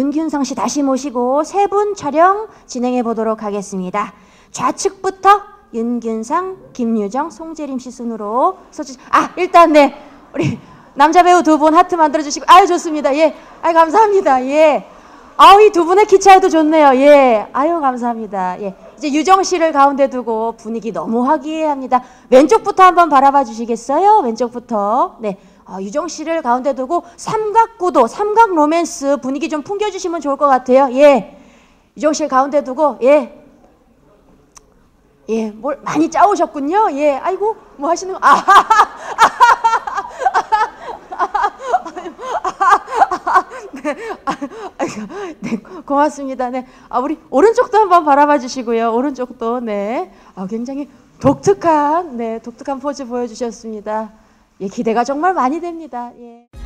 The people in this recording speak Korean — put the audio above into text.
윤균성 씨 다시 모시고 세 분 촬영 진행해 보도록 하겠습니다. 좌측부터 윤균상, 김유정, 송재림 씨 순으로 서주. 아 일단 네 우리 남자 배우 두 분 하트 만들어 주시고 아유 좋습니다. 예, 아유 감사합니다. 예. 아우 이 두 분의 키 차이도 좋네요. 예, 아유 감사합니다. 예, 이제 유정 씨를 가운데 두고 분위기 너무 화기애애합니다. 왼쪽부터 한번 바라봐 주시겠어요? 왼쪽부터. 네, 어, 유정 씨를 가운데 두고 삼각구도, 삼각 로맨스 분위기 좀 풍겨주시면 좋을 것 같아요. 예, 유정 씨를 가운데 두고 예. 예, 뭘 많이 짜오셨군요. 예, 아이고, 뭐 하시는 거, 아, 네, 아, 네, 고맙습니다. 네, 아, 우리 오른쪽도 한번 바라봐 주시고요. 오른쪽도, 네, 아, 굉장히 독특한, 네, 독특한 포즈 보여주셨습니다. 예, 기대가 정말 많이 됩니다. 예.